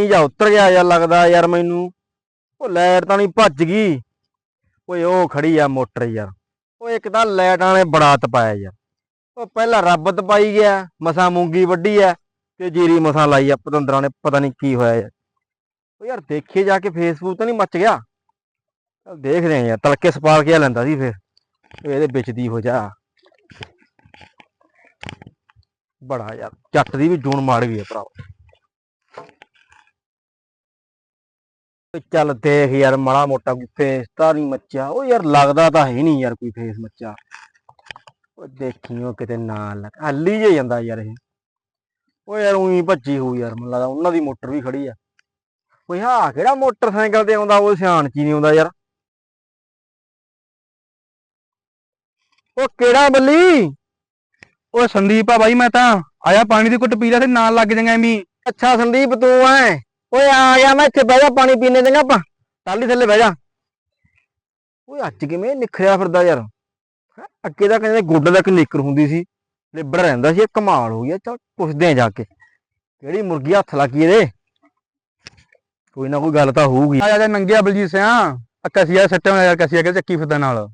ਨਹੀਂ ਉਤਰ ਗਿਆ ਯਾਰ ਲੱਗਦਾ ਯਾਰ ਮੈਨੂੰ। ਉਹ ਲੈਟ ਤਾਂ ਨਹੀਂ ਭੱਜ ਗਈ। ਓਏ ਉਹ ਖੜੀ ਆ ਮੋਟਰ ਯਾਰ। ਉਹ ਇੱਕ ਤਾਂ ਲਾਈਟ ਵਾਲੇ ਬੜਾ ਤਪਾਇਆ ਯਾਰ। ਉਹ ਪਹਿਲਾਂ ਰੱਬ ਤਪਾਈ ਗਿਆ, ਮਸਾ ਮੂੰਗੀ ਵੱਢੀ ਐ ਤੇ ਜੀਰੀ ਮਸਾ ਲਾਈ ਆ ਪਤੰਦਰਾਂ ਨੇ, ਪਤਾ ਨਹੀਂ ਕੀ ਹੋਇਆ ਯਾਰ। ਉਹ ਯਾਰ ਦੇਖੇ ਜਾ ਕੇ ਫੇਸਬੁੱਕ ਤਾਂ ਨਹੀਂ ਮੱਚ ਗਿਆ। ਚੱਲ ਦੇਖਦੇ ਆ ਯਾਰ ਤਲਕੇ ਸਪਾਲ ਕੇ ਲੈਂਦਾ ਸੀ ਫਿਰ। ਇਹਦੇ ਵਿੱਚ ਦੀ ਹੋ ਜਾ। ਬੜਾ ਯਾਰ, ਜੱਟ ਦੀ ਵੀ ਜੂਨ ਮਾੜ ਗਈ ਆ ਭਰਾ ਓਏ ਚੱਲ ਦੇਖ ਯਾਰ ਮਾੜਾ ਮੋਟਾ ਕੋਈ ਫੇਸ ਤਾਂ ਨਹੀਂ ਮੱਚਿਆ। ਉਹ ਯਾਰ ਲੱਗਦਾ ਤਾਂ ਹੈ ਨਹੀਂ ਯਾਰ ਕੋਈ ਫੇਸ ਮੱਚਾ ਉਹ ਦੇਖੀ ਉਹ ਕਿਤੇ ਨਾ ਲੱਗ ਹੱਲੀ ਜੇ ਜਾਂਦਾ ਯਾਰ ਇਹ। ਉਹ ਯਾਰ ਉਹੀ ਭੱਜੀ ਹੋਊ ਯਾਰ ਮੈਨੂੰ ਲੱਗਦਾ ਉਹਨਾਂ ਦੀ ਮੋਟਰ ਵੀ ਖੜੀ ਆ। ਓਏ ਹਾਂ ਕਿਹੜਾ ਮੋਟਰਸਾਈਕਲ ਤੇ ਆਉਂਦਾ ਉਹ ਸਿਆਣ ਚ ਨਹੀਂ ਆਉਂਦਾ ਯਾਰ। ਉਹ ਕਿਹੜਾ ਬੱਲੀ? ਓਏ ਸੰਦੀਪ ਆ ਬਾਈ ਮੈਂ ਤਾਂ ਆਇਆ ਪਾਣੀ ਦੀ ਘੁੱਟ ਪੀ ਲਿਆ ਤੇ ਨਾਲ ਲੱਗ ਜਾਂਗਾ ਐਵੇਂ ਅੱਛਾ ਸੰਦੀਪ ਤੂੰ ਐ। ਓਏ ਆ ਗਿਆ ਮੈਂ ਇੱਥੇ ਬਹਿ ਜਾ ਪਾਣੀ ਪੀਣੇ ਦੇਗਾ ਆਪਾਂ। ਟਾਲੀ ਥੱਲੇ ਬਹਿ ਜਾ। ਓਏ ਅੱਜ ਕਿਵੇਂ ਨਿਖਰਿਆ ਫਿਰਦਾ ਯਾਰ। ਅੱਗੇ ਤਾਂ ਕਹਿੰਦੇ ਗੁੱਡ ਦਾ ਇੱਕ ਨਿੱਕਰ ਹੁੰਦੀ ਸੀ। ਲਿਬੜ ਰਹਿੰਦਾ ਸੀ ਇਹ ਕਮਾਲ ਹੋ ਗਿਆ ਚਲ ਪੁੱਛਦੇ ਆ ਜਾ ਕੇ। ਕਿਹੜੀ ਮੁਰਗੀ ਹੱਥ ਲੱਗੀ ਇਹਦੇ? ਕੋਈ ਨਾ ਕੋਈ ਗੱਲ ਤਾਂ ਹੋਊਗੀ। ਆ ਜਾ ਨੰਗਿਆ ਬਲਜੀਤ ਸਿਆ। ਕਸੀਆ ਸੱਟੇ ਹੋਇਆ ਯਾਰ ਕਸੀਆ ਕੇ ਚੱਕੀ ਫਿਰਦਾ ਨਾਲ।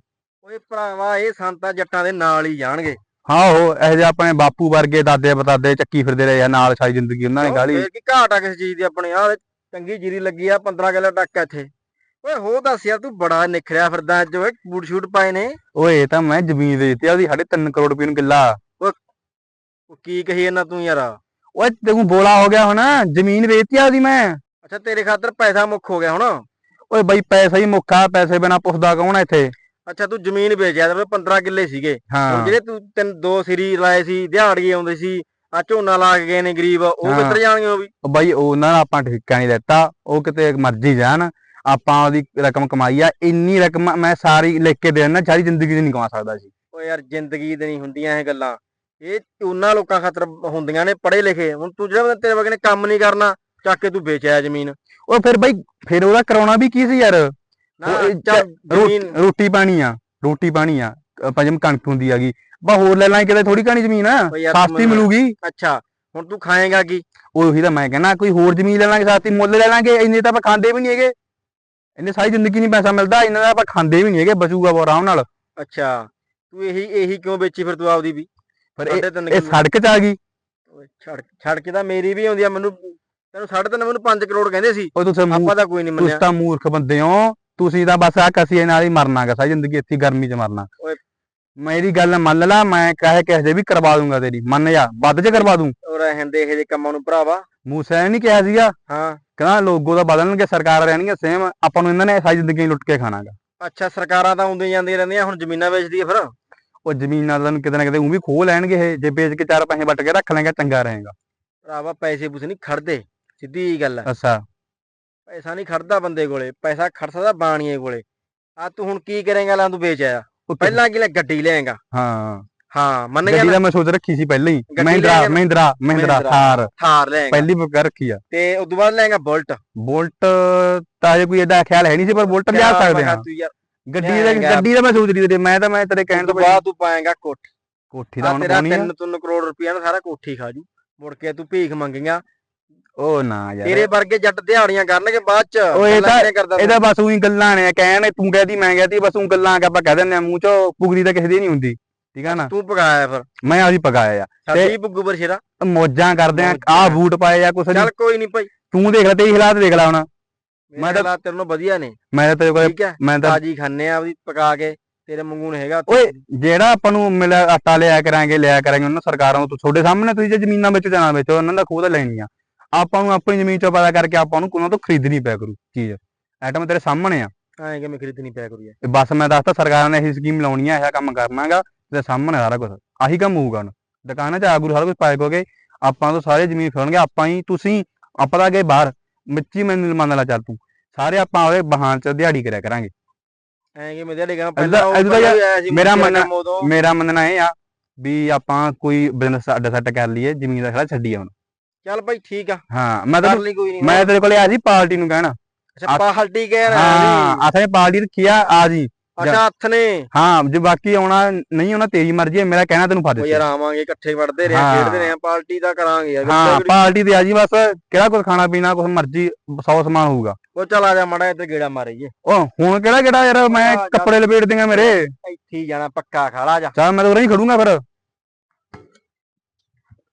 ਓਏ ਭਰਾਵਾ ਇਹ ਸੰਤਾਂ ਜੱਟਾਂ ਦੇ ਨਾਲ ਹੀ ਜਾਣਗੇ। ਹਾਂ ਉਹ ਇਹ ਜਿਹੇ ਆਪਣੇ ਬਾਪੂ ਵਰਗੇ ਦਾਦੇ ਬਤਾਦੇ ਚੱਕੀ ਫਿਰਦੇ ਰਹੇ ਆ ਨਾਲ ਸਾਰੀ ਜ਼ਿੰਦਗੀ ਉਹਨਾਂ ਨੇ ਗਾਲੀ। ਕੀ ਘਾਟ ਆ ਕਿਸੇ ਚੀਜ਼ ਦੀ ਆਪਣੇ? ਆ ਚੰਗੀ ਜੀਰੀ ਲੱਗੀ ਆ 15 ਕਿਲੋ ਟੱਕ ਆ ਇੱਥੇ। ਓਏ ਹੋ ਦੱਸ ਯਾਰ ਤੂੰ ਬੜਾ ਨਿਖਰਿਆ ਫਿਰਦਾ ਅੱਜ ਓਏ ਬੂਟ ਸ਼ੂਟ ਪਾਏ ਨੇ। ਓਏ ਇਹ ਤਾਂ ਮੈਂ ਜ਼ਮੀਨ ਦੇ ਦਿੱਤੀ ਆ ਉਹਦੀ 3.5 ਕਰੋੜ ਰੁਪਏ ਨੂੰ ਕਿੱਲਾ। ਉਹ ਕੀ ਕਹੀ ਇਹਨਾਂ ਤੂੰ ਯਾਰ? ਓਏ ਤੈਨੂੰ ਬੋਲਾ ਹੋ ਗਿਆ ਹੁਣ ਜ਼ਮੀਨ ਵੇਚਤੀ ਆ ਉਹਦੀ ਮੈਂ। ਅੱਛਾ ਤੇਰੇ ਖਾਤਰ ਪੈਸਾ ਮੁੱਕ ਹੋ ਗਿਆ ਹੁਣ। ਓਏ ਬਾਈ ਪੈਸਾ ਹੀ ਮੁੱਖਾ ਪੈਸੇ ਬਿਨਾ ਪੁੱਛਦਾ ਕੌਣ ਆ ਇੱਥੇ? ਅੱਛਾ ਤੂੰ ਜ਼ਮੀਨ ਵੇਚਿਆ ਤੇ 15 ਕਿੱਲੇ ਸੀਗੇ। ਹਾਂ। ਜਿਹੜੇ ਤੂੰ ਤਿੰਨ ਦੋ ਸਿਰੀ ਲਾਏ ਸੀ ਦਿਹਾੜੀਏ ਆਉਂਦੇ ਸੀ ਆ ਝੋਨਾ ਲਾ ਕੇ ਗਏ ਨੇ ਗਰੀਬ ਉਹ। ਕਿੱਧਰ ਜਾਣਗੇ ਉਹ ਵੀ? ਉਹ ਬਾਈ ਉਹਨਾਂ ਦਾ ਆਪਾਂ ਠੇਕਾ ਨਹੀਂ ਦਿੱਤਾ ਉਹ ਕਿਤੇ ਮਰਜ਼ੀ ਜਾਣ। ਆਪਾਂ ਉਹਦੀ ਰਕਮ ਕਮਾਈ ਆ ਇੰਨੀ ਰਕਮ ਮੈਂ ਸਾਰੀ ਲਿਖ ਕੇ ਦੇ ਦੇਣਾ ਸਾਰੀ ਜ਼ਿੰਦਗੀ 'ਚ ਨਹੀਂ ਕਮਾ ਸਕਦਾ ਸੀ ਓ ਯਾਰ ਜ਼ਿੰਦਗੀ ਦੇ ਨਹੀਂ ਹੁੰਦੀਆਂ ਇਹ ਗੱਲਾਂ। ਇਹ ਉਹਨਾਂ ਲੋਕਾਂ ਖਾਤਰ ਹੁੰਦੀਆਂ ਨੇ ਪੜ੍ਹੇ ਲਿਖੇ। ਹੁਣ ਤੂੰ ਜਿਹੜਾ ਤੇਰੇ ਵਰਗੇ ਨੇ ਕੰਮ ਨਹੀਂ ਕਰਨਾ ਚੱਕ ਕੇ ਤੂੰ ਵੇਚਿਆ ਜ਼ਮੀਨ। ਉਹ ਫਿਰ ਬਾਈ ਫਿਰ ਉਹਦਾ ਕਰਾਉਣਾ ਵੀ ਕੀ ਸੀ ਯਾਰ? ਨਾ ਚੱਲ ਜ਼ਮੀਨ ਰੋਟੀ ਪਾਣੀ ਆ ਰੋਟੀ ਪਾਣੀ ਆ ਆਪਾਂ ਜਿਵੇਂ ਕਣਕ ਹੁੰਦੀ ਹੈਗੀ। ਬਾ ਹੋਰ ਲੈ ਲਾਂਗੇ ਕਿਤੇ ਥੋੜੀ ਕਹਾਣੀ ਜ਼ਮੀਨ ਆ ਸਸਤੀ ਮਿਲੂਗੀ। ਅੱਛਾ ਹੁਣ ਤੂੰ ਖਾਏਗਾ ਕੀ? ਉਹੀ ਤਾਂ ਮੈਂ ਕਹਿੰਦਾ ਕੋਈ ਹੋਰ ਜ਼ਮੀਨ ਲੈ ਲਾਂਗੇ ਸਸਤੀ ਮੁੱਲ ਲੈ ਲਾਂਗੇ ਇੰਨੇ ਤਾਂ ਆਪਾਂ ਖਾਂਦੇ ਵੀ ਨਹੀਂ ਹੈਗੇ। ਇੰਨੇ ਸਾਰੀ ਜ਼ਿੰਦਗੀ ਨਹੀਂ ਪੈਸਾ ਮਿਲਦਾ ਇੰਨਾ ਤਾਂ ਆਪਾਂ ਖਾਂਦੇ ਵੀ ਨਹੀਂ ਹੈਗੇ ਬਚੂਗਾ ਬਹੁਤ ਆਰਾਮ ਨਾਲ। ਅੱਛਾ ਤੂੰ ਇਹੀ ਇਹੀ ਕਿਉਂ ਵੇਚੀ ਫਿਰ ਤੂੰ ਆਪਦੀ ਵੀ? ਪਰ ਇਹ। ਸੜਕ 'ਚ ਆ ਗਈ। ਛੜ ਛੜ ਕੇ ਤਾਂ ਮੇਰੀ ਵੀ ਆਉਂਦੀ ਆ ਮੈਨੂੰ ਤੈਨੂੰ ਸਾਢੇ ਤਿੰਨ ਮੈਨੂੰ 5 ਕਰੋੜ ਕਹਿੰਦੇ ਸੀ। ਤੁਸੀਂ ਆਪਾਂ ਤਾਂ ਕੋਈ ਨਹੀਂ ਤੁਸੀਂ ਮੰਨਿਆ। ਤਾਂ ਮੂਰਖ ਬੰਦੇ ਹੋ। ਤੁਸੀਂ ਤਾਂ ਬਸ ਆ ਕਸੀਏ ਨਾਲ ਹੀ ਮਰਨਾਗਾ ਸਾਰੀ ਜ਼ਿੰਦਗੀ ਇੱਥੇ ਗਰਮੀ 'ਚ ਮਰਨਾ। ਓਏ। ਮੇਰੀ ਗੱਲ ਮੰਨ ਲਾ ਮੈਂ ਕਹੇ ਕਿਸੇ ਦੇ ਵੀ ਕਰਵਾ ਦੂੰਗਾ ਤੇਰੀ ਮੰਨ ਜਾ ਵੱਧ 'ਚ ਕਰਵਾ ਦੂੰ। ਉਹ ਰਹਿੰਦੇ ਇਹ ਜੇ ਕੰਮਾਂ ਨੂੰ ਭਰਾਵਾ। ਮੂਸਾ ਨੇ ਨਹੀਂ ਕਿਹਾ ਸੀਗਾ। ਹਾਂ। ਕਹਿੰਦਾ ਲੋਗੋ ਤਾਂ ਬਦਲਣਗੇ ਸਰਕਾਰ ਰਹਿਣਗੇ ਸੇਮ ਆਪਾਂ ਨੂੰ ਇਹਨਾਂ ਨੇ ਸਾਰੀ ਜ਼ਿੰਦਗੀ ਲੁੱਟ ਕੇ ਖਾਣਾਗਾ ਅੱਛਾ ਸਰਕਾਰਾਂ ਤਾਂ ਆਉਂਦੀਆਂ ਜਾਂਦੀਆਂ ਰਹਿੰਦੀਆਂ ਹੁਣ ਜ਼ਮੀਨਾਂ ਵੇਚਦੀ ਆ ਫਿਰ। ਉਹ ਜ਼ਮੀਨਾਂ ਦਾ ਕਿਤੇ ਨਾ ਕਿਤੇ ਉਹ ਵੀ ਖੋਹ ਲੈਣਗੇ ਇਹ ਜੇ ਵੇਚ ਕੇ ਚਾਰ ਪੈਸੇ ਵੱਟ ਕੇ ਰੱਖ ਲੈਣਗੇ ਚੰਗਾ ਰਹੇਗਾ। ਭਰਾਵਾ ਪੈਸੇ ਪੂਸੇ ਨਹੀਂ ਖੜਦੇ ਸਿੱਧੀ ਗੱਲ ਆ। ਅੱਛਾ। ਪੈਸਾ ਨਹੀਂ ਖੜਦਾ ਬੰਦੇ ਕੋਲੇ ਪੈਸਾ ਖੜ ਸਕਦਾ ਬਾਣੀਏ ਕੋਲੇ। ਆ ਤੂੰ ਹੁਣ ਕੀ ਕਰੇਂਗਾ ਲਾਂ ਤੂੰ ਵੇਚ ਆਇਆ। ਪਹਿਲਾਂ ਕੀ ਲੈ ਗੱਡੀ ਲਏਗਾ ਹਾਂ। ਹਾਂ ਮੰਨ ਗਿਆ ਗੱਡੀ ਦਾ ਮੈਂ ਸੋਚ ਰੱਖੀ ਸੀ ਪਹਿਲਾਂ ਹੀ। ਮਹਿੰਦਰਾ। ਮਹਿੰਦਰਾ ਮਹਿੰਦਰਾ। ਥਾਰ। ਥਾਰ ਲਏਗਾ ਪਹਿਲੀ ਬੁੱਕ ਰੱਖੀ ਆ। ਤੇ ਉਸ ਤੋਂ ਬਾਅਦ ਲਏਗਾ ਬੁਲਟ। ਬੁਲਟ ਤਾਂ ਜੇ ਕੋਈ ਇਹਦਾ ਖਿਆਲ ਹੈ ਨਹੀਂ ਸੀ ਪਰ ਬੁਲਟ ਲਿਆ ਸਕਦੇ ਹਾਂ। ਗੱਡੀ ਦਾ। ਗੱਡੀ ਦਾ ਮੈਂ ਸੋਚ ਰਹੀ ਸੀ ਮੈਂ ਤਾਂ ਮੈਂ ਤੇਰੇ ਕਹਿਣ ਤੋਂ ਬਾਅਦ ਤੂੰ ਪਾਏਗਾ ਕੋਠੀ। ਕੋਠੀ ਦਾ ਹੁਣ ਤੇਰਾ ਪਾਉਣੀ ਆ। 3-3 ਕਰੋੜ ਰੁਪਇਆ ਨਾ ਸਾਰਾ ਕੋਠੀ ਖਾ ਜੂ। ਮੁੜ ਕੇ ਤੂੰ ਭੀਖ ਮੰਗੇਗਾ। ਉਹ ਨਾ ਯਾਰ। ਤੇਰੇ ਵਰਗੇ ਜੱਟ ਦਿਹਾੜੀਆਂ ਕਰਨਗੇ ਬਾਅਦ ਚ। ਉਹ ਇਹ ਤਾਂ- ਕਰਦਾ ਇਹਦਾ ਬਸ ਉਹੀ ਗੱਲਾਂ ਨੇ ਕਹਿਣ ਤੂੰ ਕਹਦੀ ਮੈਂ ਕਹਦੀ ਬਸ ਉਹ ਗੱਲਾਂ ਕਿ ਆਪਾਂ ਕਹਿ ਦਿੰਦੇ ਆ ਮੂੰਹ ਚੋਂ ਪੁਗਦੀ ਤਾਂ ਕਿਸੇ ਦੀ ਨਹੀਂ ਹੁੰਦੀ ਠੀਕ ਆ ਨਾ? ਤੂੰ ਪਕਾਇਆ ਫਿਰ। ਮੈਂ ਆਹੀ ਪਕਾਇਆ ਆ ਸਾਡੀ ਬੁੱਗੂ ਬਰਸ਼ੇਰਾ। ਮੌਜਾਂ ਕਰਦੇ ਆ। ਆਹ ਬੂਟ ਪਾਏ ਆ ਕੁਛ ਚੱਲ ਕੋਈ ਨਹੀਂ ਭਾਈ। ਤੂੰ ਦੇਖ ਲੈ ਤੇਰੀ ਹਾਲਾਤ ਦੇਖ ਲੈ ਹੁਣ। ਮੈਂ ਤਾਂ ਤਾਂ- ਤੇਰੇ ਨੂੰ ਵਧੀਆ ਨੇ। ਮੈਂ ਤਾਂ ਤੇਰੇ ਕੋਲ ਮੈਂ ਤਾਂ ਤਾਜੀ ਖਾਣੇ ਆ ਉਹਦੀ ਪਕਾ ਕੇ ਤੇਰੇ ਮੰਗੂ ਨੇ ਹੈਗਾ। ਓਏ ਜਿਹੜਾ ਆਪਾਂ ਨੂੰ ਮਿਲ ਆਟਾ ਲਿਆ ਕਰਾਂਗੇ ਲਿਆ ਕਰਾਂਗੇ ਉਹਨਾਂ ਸਰਕਾਰਾਂ ਨੂੰ ਤੁਹਾਡੇ ਸਾਹਮਣੇ ਤੁਸੀਂ ਜੇ ਜ਼ਮੀਨਾਂ ਵਿੱਚ ਜਾਣਾ ਵਿੱਚ ਉਹਨਾਂ ਦਾ ਖੋਦ ਲੈਣੀ ਆ। ਆਪਾਂ ਨੂੰ ਆਪਣੀ ਜ਼ਮੀਨ ਚੋਂ ਪਤਾ ਕਰਕੇ ਆਪਾਂ ਨੂੰ ਉਹਨਾਂ ਤੋਂ ਖਰੀਦਣੀ ਪਿਆ ਕਰੂ ਚੀਜ਼। ਐਟਮ ਤੇਰੇ ਸਾਹਮਣੇ ਆ। ਐਂ ਕਿਵੇਂ ਖਰੀਦਣੀ ਪਿਆ ਕਰੂ ਯਾਰ ਬਸ ਮੈਂ ਦੱਸਤਾ ਸਰਕਾਰਾਂ ਨੇ ਇਹੀ ਸਕੀਮ ਲਾਉਣੀ ਆ ਇਹ ਕੰਮ ਕਰਨਾਗਾ ਤੇ ਸਾਹਮਣੇ ਸਾਰਾ ਕੁਝ ਆਹੀ ਕੰਮ ਹੋਊਗਾ ਹੁਣ। ਦੁਕਾਨਾਂ 'ਚ ਆਗੂ ਸਾਰਾ ਕੁਝ ਪਾਏ ਕੋਗੇ ਆਪਾਂ ਤੋਂ ਸਾਰੇ ਜ਼ਮੀਨ ਖੜਨਗੇ ਆਪਾਂ ਹੀ ਤੁਸੀਂ ਆਪਾਂ ਤਾਂ ਗਏ ਬਾਹਰ ਮਿੱਚੀ ਮੈਨੂੰ ਮੰਨ ਲਾ ਚੱਲ ਤੂੰ। ਸਾਰੇ ਆਪਾਂ ਉਹਦੇ ਬਹਾਨ 'ਚ ਦਿਹਾੜੀ ਕਰਿਆ ਕਰਾਂਗੇ। ਐਂ ਕਿਵੇਂ ਦਿਹਾੜੀ ਗਾ ਇਹਦਾ- ਇਹਦਾ ਯਾਰ ਮੇਰਾ ਮੰਨਣਾ- ਮੇਰਾ ਮੰਨਣਾ ਇਹ ਆ ਵੀ ਆਪਾਂ ਕੋਈ ਬਿਜ਼ਨਸ ਅੱਡ ਸੈੱਟ ਕਰ ਲਈਏ ਜ਼ਮੀਨ ਦਾ ਖੜਾ ਛੱਡੀਏ ਹੁਣ। ਚੱਲ ਭਾਈ ਠੀਕ ਆ। ਹਾਂ ਮੈਂ ਕਰ ਤਾਂ ਲਈ ਕੋਈ ਨਹੀਂ ਮੈਂ ਤੇਰੇ ਕੋਲੇ ਆ ਜੀ ਪਾਰਟੀ ਨੂੰ ਕਹਿਣਾ। ਅੱਛਾ ਪਾਰਟੀ ਕਹਿ ਰਿਹਾ ਹਾਂ ਆਥੇ ਪਾਰਟੀ ਰੱਖੀ ਆ ਆ ਜੀ। ਅੱਛਾ ਹੱਥ ਨੇ। ਹਾਂ ਜੇ ਬਾਕੀ ਆਉਣਾ ਨਹੀਂ ਆਉਣਾ ਤੇਰੀ ਮਰਜ਼ੀ ਹੈ ਮੇਰਾ ਕਹਿਣਾ ਤੈਨੂੰ ਫਾਦੇ ਯਾਰ ਆਵਾਂਗੇ ਇਕੱਠੇ ਵੜਦੇ ਰਹੇ। ਖੇਡਦੇ ਰਹੇ ਪਾਰਟੀ ਤਾਂ ਕਰਾਂਗੇ ਯਾਰ ਹਾਂ ਪਾਰਟੀ ਤੇ ਆ ਜੀ ਬਸ ਕਿਹੜਾ ਕੁਝ ਖਾਣਾ ਪੀਣਾ ਕੁਝ ਮਰਜ਼ੀ 100 ਸਮਾਨ ਹੋਊਗਾ। ਉਹ ਚੱਲ ਆ ਜਾ ਮੜਾ ਇੱਥੇ ਗੇੜਾ ਮਾਰੀਏ। ਉਹ ਹੁਣ ਕਿਹੜਾ ਕਿਹੜਾ ਯਾਰ ਮੈਂ। ਕੱਪੜੇ ਲਪੇਟ ਦਿੰਗਾ ਮੇਰੇ। ਇੱਥੇ ਹੀ ਜਾਣਾ ਪੱਕਾ ਖਾਲਾ ਜਾ। ਚੱਲ ਮੈਂ ਤਾਂ ਉਰੇ ਹੀ ਖੜੂੰਗਾ ਫਿਰ।